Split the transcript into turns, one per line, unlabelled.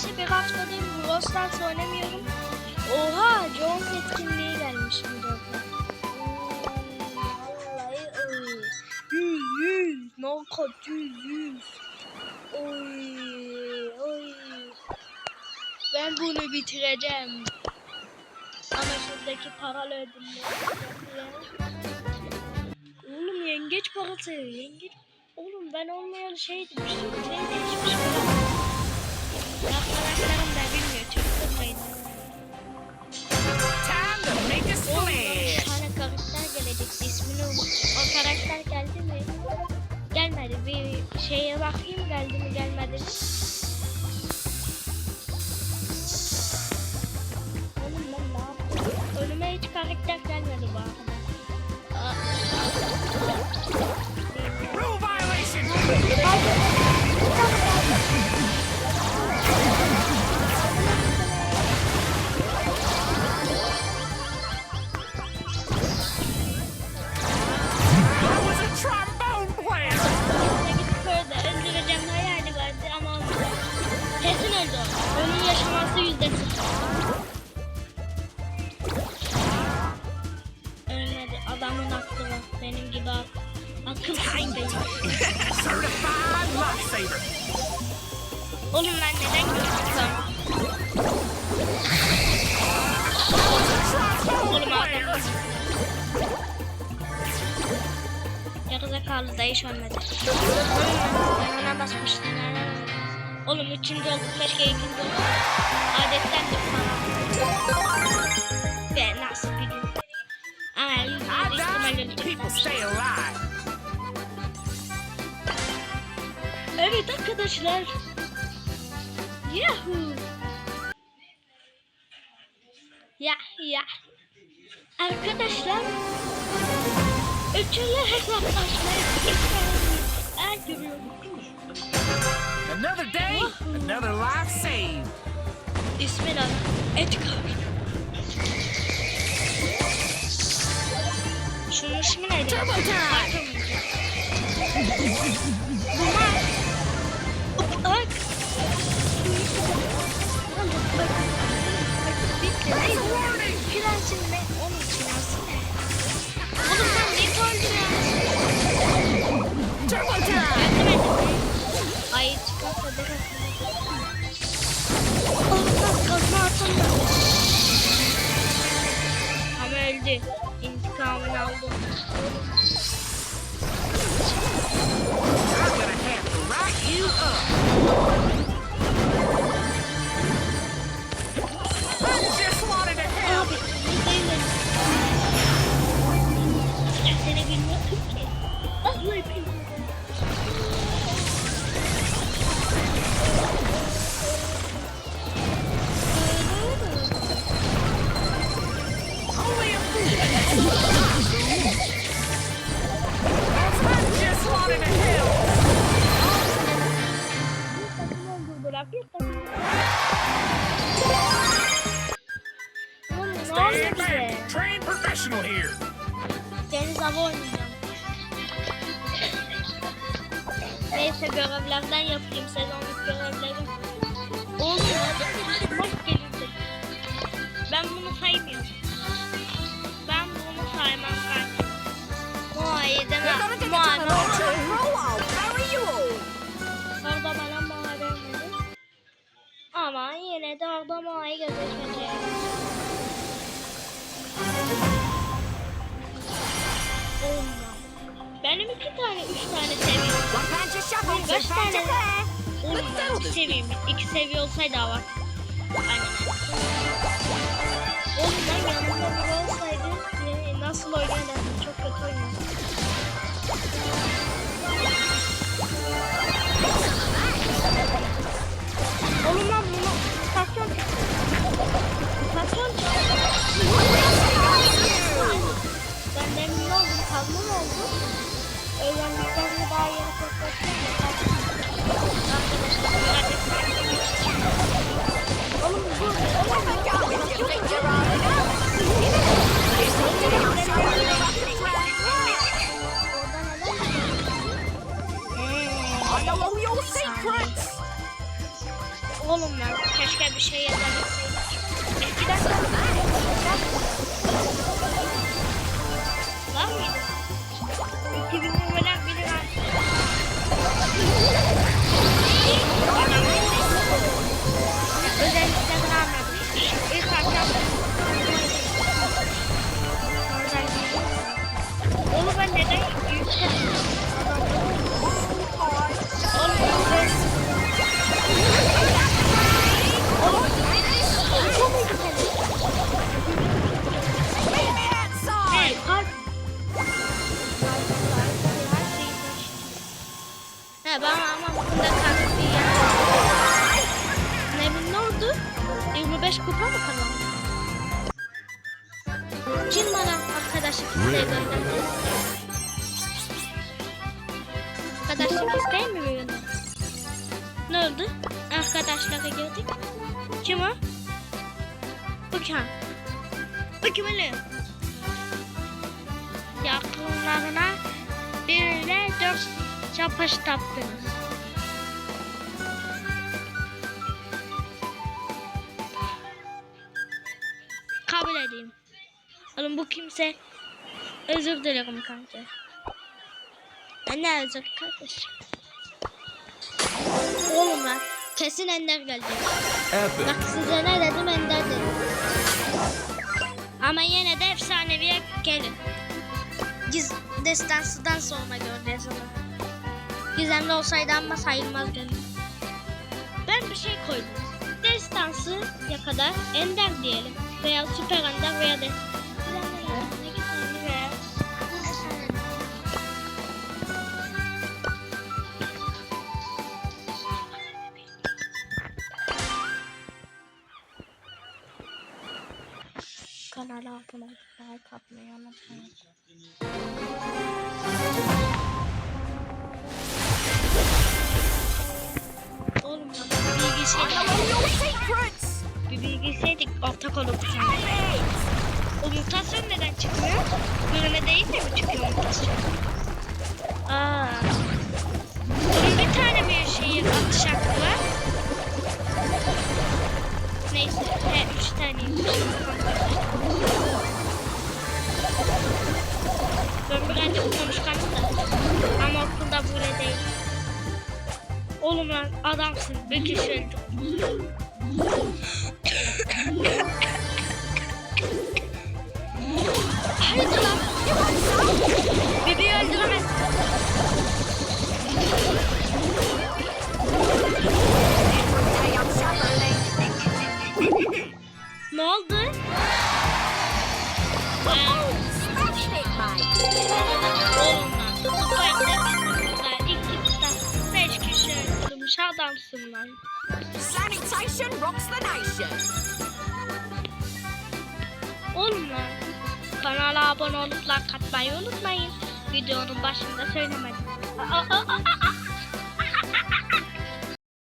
neredeyse bir haftadır Brawl Stars oynamıyorum. Oha Jones etkinliği gelmiş defa. Hmm, Vallahi öyle. Yüz yüz. No kat yüz. Oy oy. Ben bunu bitireceğim. Ama şuradaki paralı ödülleri. Oğlum yengeç parası. Yengeç. Oğlum ben olmayan şeydim. Şey değişmiş. なかな değil.
Certified lifesaver.
Oğlum ben neden?
Trombone
Oğlum
player.
adam. Yarıda kaldı da hiç ölmedi. Ben ona basmıştım. Oğlum üçüncü olduk. Keşke ikinci olduk. Adettendir falan. Ve nasıl bir gün. Ama yüzde
I
yüz Evet arkadaşlar. Yahoo. Ya ya. Arkadaşlar. Üçüncü hesaplaşmayı ilk görüyorum.
Another day, another life saved.
İsmi lan. Edgar. Şunun ismi neydi?
Turbo time.
Prensin ne? Onun için aslında. Oğlum sen?
Turbo time.
Yardım edin. Ay çıkarsa da Allah kazma atamıyor. Ama öldü. İntikamını aldı.
Stand back. Trained professional here.
Deniz hava oynayacağım. Neyse görevlerden yapayım sezonluk görevleri. Oğlum boş gelince. Ben bunu saymıyorum. Ben bunu saymam kanka. Muayyi deme. Ama yine de gözükmeyecek. Olmaz. Benim iki tane, üç tane seviyem. Kaç tane? Ben iki seviyem. İki seviye olsaydı hava. Aynen ben yanımda biri olsaydı nasıl oynardım? Çok kötü oynuyorum. Bir şey yazabilseydik. Eskiden var mıydı? 2020'den biri var. Özelliklerini Kim bana arkadaşlık isteği gönderdi? Arkadaşlık isteği mi gönderdi? Ne oldu? Arkadaşlara girdik. Kim o? Kim öyle? Yakınlarına birine dört çapaş taptınız. Oğlum bu kimse özür dilerim kanka. Ben ne özür kardeş? Oğlum lan kesin Ender geldi.
Epic.
Bak size ne dedim Ender dedim. Ama yine de efsaneviye gelin. Giz destansıdan sonra göreceğiz onu. Gizemli olsaydı ama sayılmaz gelin. Ben bir şey koydum. Destansı ya kadar Ender diyelim. Veya Süper Ender veya de. Olup like atmayı unutmayın. Oğlum bir bilgisayardık ortak olup. O mutasyon neden çıkmıyor? Bölüme değil de mi çıkıyor mutasyon? Aa. Bunun bir tane bir şeyi atış hakkı var. Neyse, he, üç taneymiş. Oğlum lan adamsın. Öldü. Haydi lan. Bebeği öldüremez. Öldürmüş adamsın lan.
Sanitation rocks the nation.
Oğlum lan. Kanala abone olup like atmayı unutmayın. Videonun başında söylemedim. Aa, aa, aa, aa, aa.